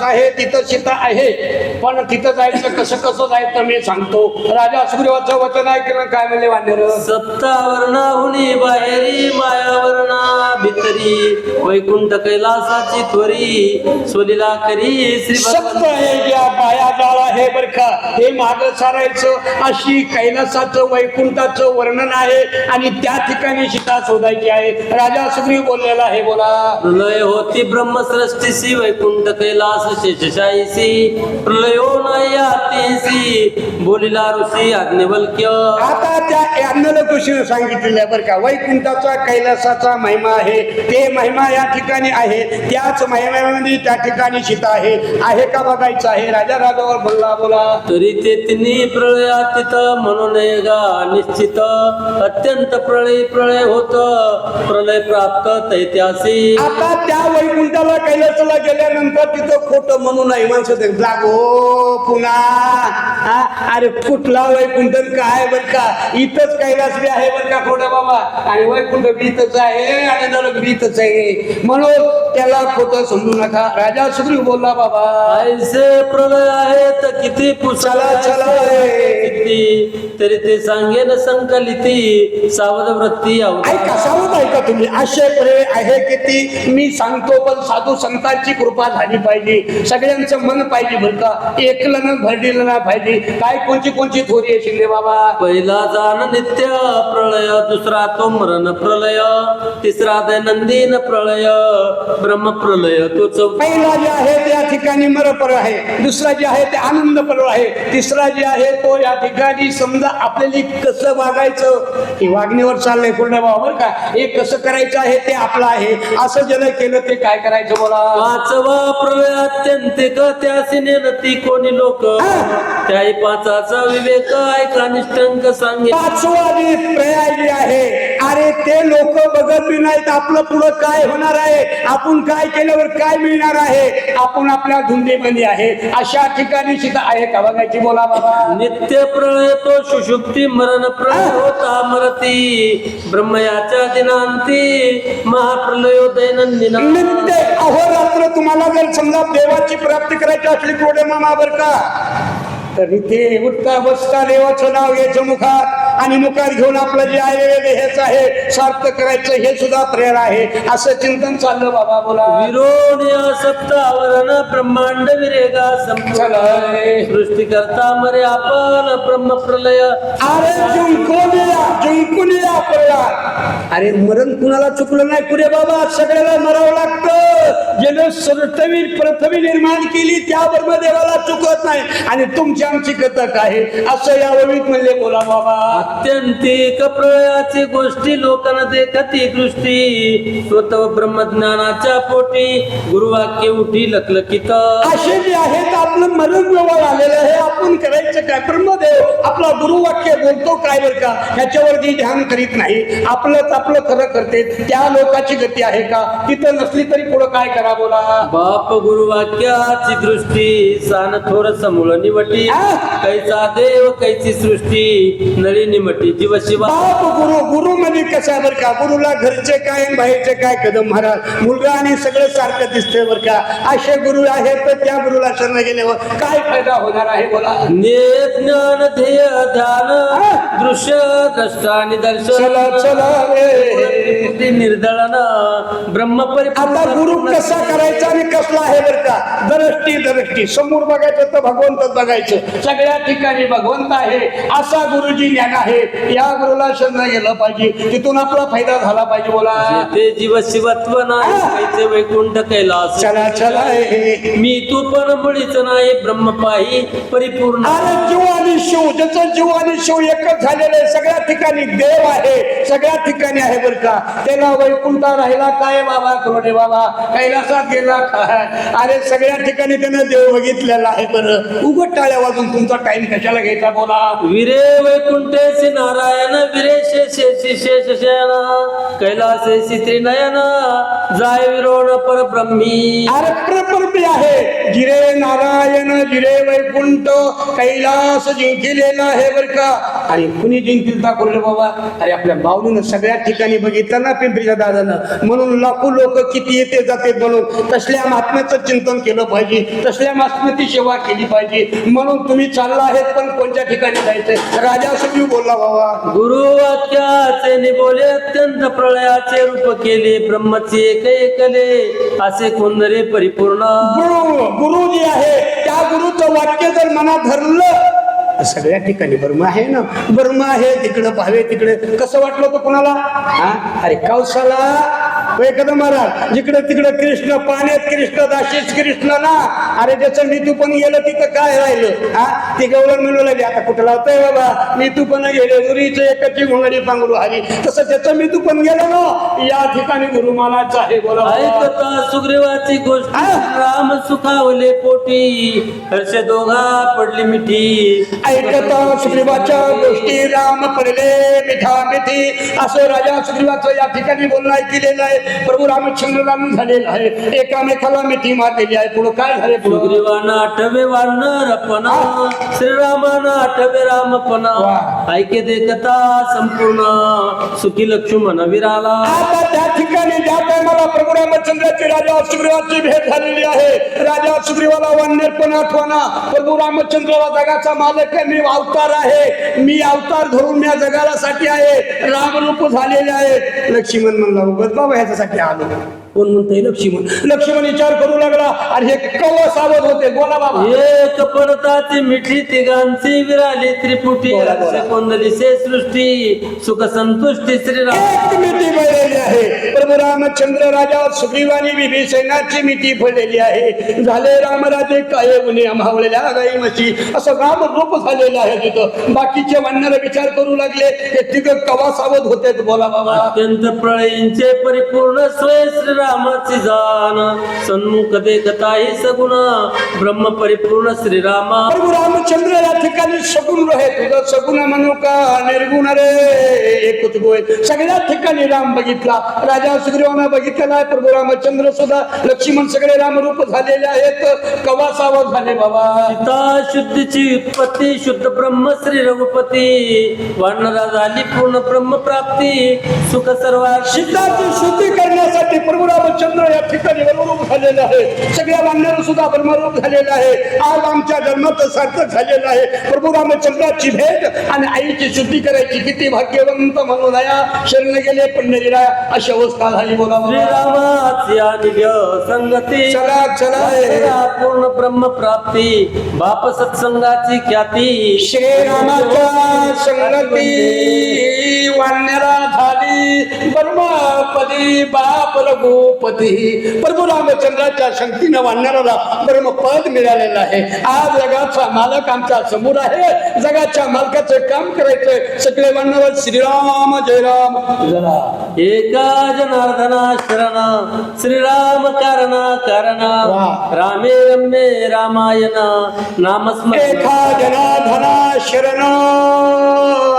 कैलास आहे तिथं सीता आहे. पण तिथं जायचं कसं कसं जायचं मी सांगतो. राजा सुग्रीवाचं वचन ऐकलं काय म्हणले वानर सप्तावरणाहुनी बाहेरी मायावरणा भितरी वैकुंठ कैलासाची त्वरी सोलीला करी श्री भगवान. आहे ज्या बाया जाळ आहे बर का हे माग सारायचं अशी कैलासाचं वैकुंठाचं वर्णन आहे आणि त्या ठिकाणी सीता शोधायची आहे. राजा सुग्रीव बोललेला आहे बोला. प्रलय होती ब्रह्मसृष्टीसी वैकुंठ कैलास शेषशाहीसी प्रलयो नायातीसी बोलिला ऋषी अग्निवल्क्य आता त्या अन्नल ऋषीने सांगितलेलं आहे बरं का वैकुंठाचा कैलासाचा महिमा आहे. ते महिमा या ठिकाणी आहे. त्याच महिम्यामध्ये त्या ठिकाणी सीता आहे. आहे का बघायचं आहे? राजा राजावर बोलला बोला. तरी ते तिन्ही प्रळयातीत म्हणून गा निश्चित. अत्यंत प्रळय प्रळय होत. प्रलय प्राप्त तैत्यासी. आता त्या वैकुंठाला कैलासाला गेल्यानंतर तिथं खोटं म्हणू नाही माणसं जागो पुन्हा? अरे कुठला वैकुंठ काय बर का? इथंच कैलास बी आहे बर का खोटं बाबा? आणि वैकुंठ बी इथंच आहे आणि बी इथंच आहे म्हणून त्याला खोटं समजू नका. राजा सुग्रीव बोलला बाबा ऐसे प्रलय आहेत किती पुसला चला. किती. तरी ते सांगेन संकलिती सावध वृत्ती. ऐका सावध ऐका तुम्ही. असे प्रे आहे की ती मी सांगतो पण साधू संतांची कृपा झाली पाहिजे. सगळ्यांचं मन पाहिजे बरं का. एकलं न भरलेलं ना पाहिजे. काय कोणची कोणची थोरी आहे शिंदे बाबा? पहिला जाण नित्य प्रलय दुसरा तो मरण प्रलय तिसरा दैनंदिन प्रलय ब्रह्म प्रलय तो पहिला जे आहे त्या ठिकाणी मरपर आहे. दुसरा जे आहे ते आनंद पर्व आहे. तिसरा जे आहे तो या ठिकाणी समजा आपल्याला कसं वागायचं हे वागणीवर चाललंय पूर्ण बाबा बरं का? हे कसं करायचं आहे ते आपलं आहे. असं ज्याला केलं ते काय करायचं बोला? पाचवा प्रलय अत्यंतिक त्यासी नेनती कोणी लोक. त्याही पाचाचा विवेक ऐका निष्ठंक सांगे. पाचवा जे पर्याय जे आहे अरे ते लोक बघत बी नाहीत आपलं पुढं काय होणार आहे. आपण काय केल्यावर काय मिळणार आहे? आपण आपल्या धुंदीमध्ये आहे. अशा ठिकाणी सीता आहे का बघायची बोला बाबा. नित्य प्रलय तो सुषुप्ती मरण प्रलय होता मरती ब्रह्मयाच्या दिनांती महाप्रलयो दैनंदिन नित्य अहोरात्र तुम्हाला जर समजा देवाची प्राप्ती करायची असली कोडे मामा बर का? तर इथे उठता बसता देवाचं नाव घ्यायचं मुखात आणि मुखात घेऊन आपलं जे आयुर्वेद हेच आहे. सार्थ करायचं हे सुद्धा प्रेरणा आहे. असं चिंतन चाललं बाबा बोला. विरोनिया सप्तावरण ब्रह्मांड विरेगा. सृष्टी करता मरे आपण ब्रह्म प्रलय. अरे जिंकून या जिंकून या अरे मरण कुणाला चुकलं नाही पुरे बाबा सगळ्याला मरावं लागतं. ज्यानं सरतवी प्रथमी निर्माण केली त्याबरोबर देवाला चुकत नाही. आणि तुमची आमची कथक आहे असं या ओळीत म्हणले बोला बाबा. अत्यंतिक प्रलयाची गोष्टी लोकांना देखती दृष्टी. स्वतः ब्रह्मज्ञानाच्या पोटी गुरुवाक्य उठी लखलखित. असे जे आहेत आपलं मरण जवळ आलेलं आहे. आपण करायचं काय? ब्रह्मदेव आपला गुरुवाक्य बोलतो काय बरं का? ह्याच्यावरती ध्यान करीत नाही. आपलंच आपलं खरं करते. त्या लोकाची गती आहे का? तिथं नसली तरी पुढं काय करा बोला? बाप गुरुवाक्याची दृष्टी सान थोर समूळ निवटी. कैचा देव कैची सृष्टी नळी निमटी जीव शिवा. बाप गुरु गुरु म्हणजे कसं आहे बरं का? गुरुला घरचे काय बाहेरचे काय कदम महाराज? मुलगा आणि सगळं सारखं दिसतंय बरं का? असे गुरु आहेत तर त्या गुरुला शरण गेल्यावर काय फायदा होणार आहे बोला? ने ज्ञान ध्येय ध्यान दृश्य द्रष्टा निदर्शन चला चला रे निर्दळन ब्रह्म आता गुरु कसा करायचा आणि कसला आहे बरं का? दरष्टी दरष्टी समोर बघायचं तर भगवंत बघायचं. सगळ्या ठिकाणी भगवंत आहे. असा गुरुजी ज्ञान आहे. या गुरुला शरण गेलं पाहिजे. तिथून आपला फायदा झाला पाहिजे बोला. ते जीव शिवत्व नाही वैकुंठ कैलास. चला चला. मी तू पण मुळीच नाही ब्रह्म पाही परिपूर्ण जीव आणि शिव ज्याचं जीव आणि शिव एकच झालेलं आहे सगळ्या ठिकाणी देव आहे सगळ्या ठिकाणी आहे बरं का. त्याला वैकुंठा राहिला काय बाबा कुरडे बाबा? कैलासात गेला. काय अरे सगळ्या ठिकाणी त्यानं देव बघितलेला आहे बरं. उगत टाळ्या वाजून तुमचा टाइम कशाला घ्यायचा बोला? विरे वैकुंठेसी नारायण विरे शेषेशी शेष शयन कैलासेसी त्रिनयन जाय विरोण परब्रह्मी. अरे प्रपरपी आहे. गिरे नारायण जिरे वैकुंठ कैलास जिंकिलेला आहे बर का. आणि कुणी जिंकील दाखवलं बाबा? अरे आपल्या बावलीनं सगळ्या ठिकाणी बघितलं ना पिंपरीच्या दादानं. म्हणून लाखो लोक किती येते जाते म्हणून तसल्या महात्म्याचं चिंतन केलं पाहिजे तसल्या महात्म्याची सेवा केली पाहिजे. म्हणून तुम्ही चालला आहेत पण कोणत्या ठिकाणी जायचंय? राजा सुखी बोलला बाबा. गुरु वाक्याचे निबोले अत्यंत प्रळयाचे रूप केले ब्रह्मचे एक एकले असे कोंदरे परिपूर्ण. गुरु गुरु जे आहे त्या गुरुचं वाक्य जर मनात धरलं सगळ्या ठिकाणी बर्मा आहे ना. बर्मा आहे तिकडं पाहावे तिकडे. कसं वाटलं होतं कोणाला? अरे कौसाला एखादं महाराज जिकडे तिकडे कृष्ण पाण्यात कृष्ण दाशीच कृष्ण ना अरे त्याचं मृत्यू पण गेलं तिथं काय राहिलं? हा? ती गवळण म्हणू लागली आता कुठं लावतोय बाबा? मृत्यू पण गेले गुरुचं एकाची घोंगडी पांघरू आली. तसं त्याचं मृत्यू पण गेलं ना या ठिकाणी गुरुमानाच आहे बोला. ऐकता सुग्रीवाची गोष्ट. राम सुखावले पोटी हर्ष दोघा पडली मिठी. ऐकता सुग्रीवाच्या गोष्टी राम पडले मिठा मिठी. असं राजा सुग्रीवाचं या ठिकाणी बोलणं ऐकलेलं आहे. प्रभू रामचंद्र राम झालेलं आहे. एकामेकाला मिठी मारलेली आहे. पुढं काय झाले सुग्रीवाना आठवे वानरपणा श्रीरामाना आठवे रामपणा वा. ऐके देखता संपूर्ण. सुखी लक्ष्मण विराला. आता त्या ठिकाणी ज्या टायमाला प्रभू रामचंद्राची राजा सुग्रीवाची भेट झालेली आहे. राजा सुग्रीवाला वान्यरपण आठवणा प्रभू रामचंद्राला जगाचा मालक आहे, मी अवतार आहे. मी अवतार धरून मी या जगाला साठी आहे. रामरूप झालेले आहे. लक्ष्मण म्हणला उगत बाबा ह्याच्यासाठी आलो कोण म्हणतंय? लक्ष्मण. लक्ष्मण विचार करू लागला. आणि हे कव सावध होते. बोला बाबा. एक परताची मिठी तिघांची विराली त्रिपुटी. बोला, बोला. हर्ष कोंदली से सृष्टी? सुख संतुष्टी श्रीराम. एक मिठी पडलेली आहे. प्रभू रामचंद्र राजा सुग्रीवानी विभीषणाची मिठी पडलेली आहे. झाले रामराजे काय गुन्हे मावळलेल्या गाई म्हशी असं राम रूप झालेलं आहे तिथं. बाकीचे वानर विचार करू लागले. हे तिथं कवा सावध होते बोला बाबा. अत्यंत प्रळयींचे परिपूर्ण स्वय श्रीरामाची जाण. सन्मुख देखताही सगुण. ब्रह्म परिपूर्ण श्रीरामा. प्रभू रामचंद्र या ठिकाणी सगुण रहे तुझं सगुण म्हणू का? निर्गुण रे. एकच गोय. सगळ्या ठिकाणी राम बघितला. राजा सुग्रीवाना बघितलेला आहे. प्रभू रामचंद्र सुद्धा. लक्ष्मण सगळे रामरूप झालेले आहेत. कवा सावध झाले बाबा. सीता शुद्धीची उत्पत्ती. शुद्ध ब्रह्म श्री रघुपती. वानरा झाली पूर्ण ब्रह्म प्राप्ती. सुख सर्व सिद्धाची शुद्धी करण्यासाठी प्रभू रामचंद्र या ठिकाणी बरोबर झालेले आहे. सगळ्या वानर सुद्धा ब्रह्मरूप झालेले आहे. आज आमच्या जन्माचं सार्थक झालेलं आहे. प्रभू रामचंद्राची भेट आणि आईची शुद्धी करायची किती भाग्यवंत म्हणून या शरण गेले पंढरीला. अशी अवस्था झाली बोला संगती. चला चला. पूर्ण ब्रह्म प्राप्ती. बाप सत्संगाची ख्याती. श्रीरामाच्या संगती. वाण्याला झाली. ब्रह्मपदी बाप रघुपती प्रभू रामचंद्राच्या शक्तीनं वाण्याला ब्रह्मपद मिळालेलं आहे. आज जगाचा मालक आमच्यासमोर आहे. जगाच्या मालकाचं काम करायचंय. सगळे वानर श्रीराम जयराम जरा एका जनार्दना शरण श्रीराम कारण कारण. रामे रम्ये रामायण नामस्मरण. एका जनाधना शरण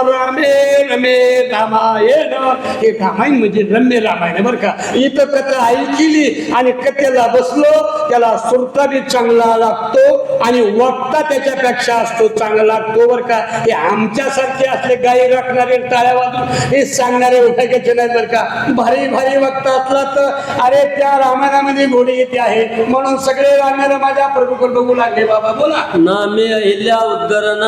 रामे रमे रामायण. हे रामायण म्हणजे रम्य रामायण बरं का. इथं कथा ऐकली आणि कथेला बसलो त्याला सुरता बी चांगला लागतो आणि वक्ता त्याच्यापेक्षा असतो चांगला लागतो बरं का. हे आमच्यासारखे असले गाई राखणारे टाळ्या वाजून हे सांगणारे उठायचे नाही बरं का. भारी भारी वक्ता असला तर अरे त्या रामायणामध्ये घोडी येते आहे म्हणून सगळे रामायण माझ्या प्रभूकडे बघू लागले बाबा बोला. नामे अहिल्या उद्धरण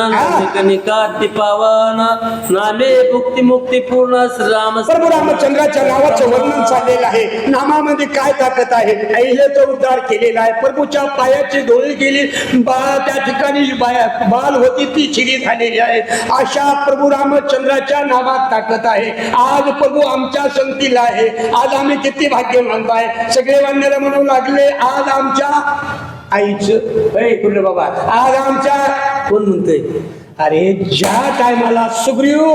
नामे कनिका मुक्ती मुक्ती पूर्ण राम प्रभू रामचंद्राच्या नावाचं वर्णन चाललेलं आहे. नामामध्ये काय ताकद आहे? अहिल्याचा उद्धार केलेला आहे. प्रभूच्या पायाची धोळी गेली. बा त्या ठिकाणी बाया बाल होती ती चिरी झालेली आहे. अशा प्रभू रामचंद्राच्या नावात ताकद आहे. आज प्रभू आमच्या संगतीला आहे. आज आम्ही किती भाग्यवान आहे सगळे वाण्याला म्हणू लागले आज आमच्या आईचं कुठलं बाबा आज आमच्या कोण म्हणतोय? अरे ज्या टायमाला सुग्रीव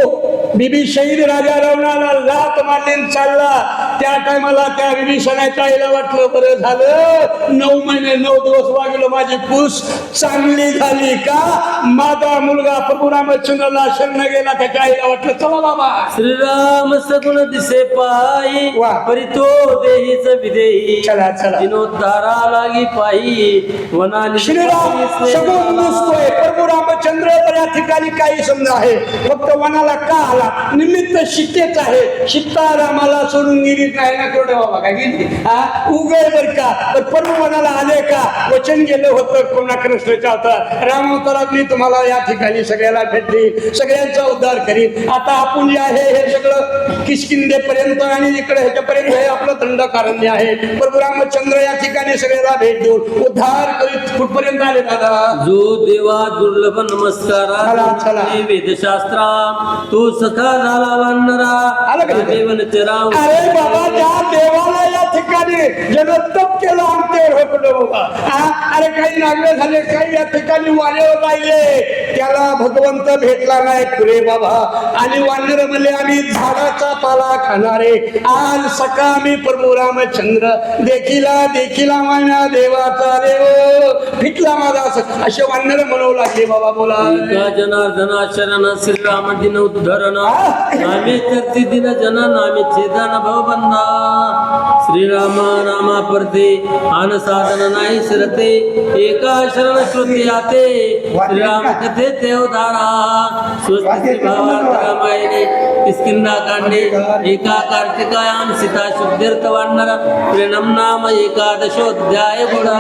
बीबी शहीद राजा रावणाला लात मारलीन चालला. त्या टायमाला त्या विभीषणाच्या आईला वाटलं बरं झालं. नऊ महिने नऊ दिवस वागलो माझी पूस चांगली झाली का? माझा मुलगा प्रभू रामचंद्रला शरण गेला त्याच्या आईला वाटलं चला बाबा. श्रीराम सगुण दिसे पायी वा. परितो देहीच विदेही. चला चला. दिनोद्धारा लागी पायी वनाली श्रीराम सगुण नुसतोय प्रभू रामचंद्र तर या ठिकाणी काही समजा आहे. फक्त वनाला का आला? निमित्त शितेच आहे. सीता रामाला सोडून गेली नाही ना केवढे बाबा काय गेली हा? उगय बर का? तर प्रभू वनाला आले का? वचन गेलं होतं कोणा कृष्णाच्या होता. राम अवतारात मी तुम्हाला या ठिकाणी सगळ्याला भेटली सगळ्यांचा उद्धार करीन. आता आपण जे आहे हे सगळं किशकिंदे पर्यंत आणि इकडे ह्याच्यापर्यंत हे आपलं थंड कारण्य आहे. प्रभू रामचंद्र या ठिकाणी सगळ्याला भेट देऊन उद्धार करीत कुठपर्यंत आले दादा? जो देवा दुर्लभ नमस्कारा वेदशास्त्रा तो सखा झाला वानरा आलं का? देवन चराव अरे बाबा त्या देवाला या ठिकाणी केलं आमचे बाबा? अरे काही नागरे झाले काही या ठिकाणी राहिले. त्याला भगवंत भेटला नाही. पुरे बाबा आणि वानर म्हणले आम्ही झाडाचा पाला खाणारे. आज सका आम्ही प्रभू रामचंद्र देखिला देखिला माना देवाचा देव. फिटला माझा असं. असे वानर म्हणू लागले बाबा बोला. जनार्दना शरण श्रीराम दिन उद्धरण नामे करती दिन जन नामे छेदन भवबंधा श्रीराम नामा परते आन साधन नाही शिरते एका शरण श्रुती आते. श्रीराम कथे ते उदारा स्वस्ति श्री भावार्थ रामायणे किस्किंदा कांडे एका कार्तिकायाम सीता शुद्धीर्थ वानर प्रेणम नाम एकादशोध्याय गुणा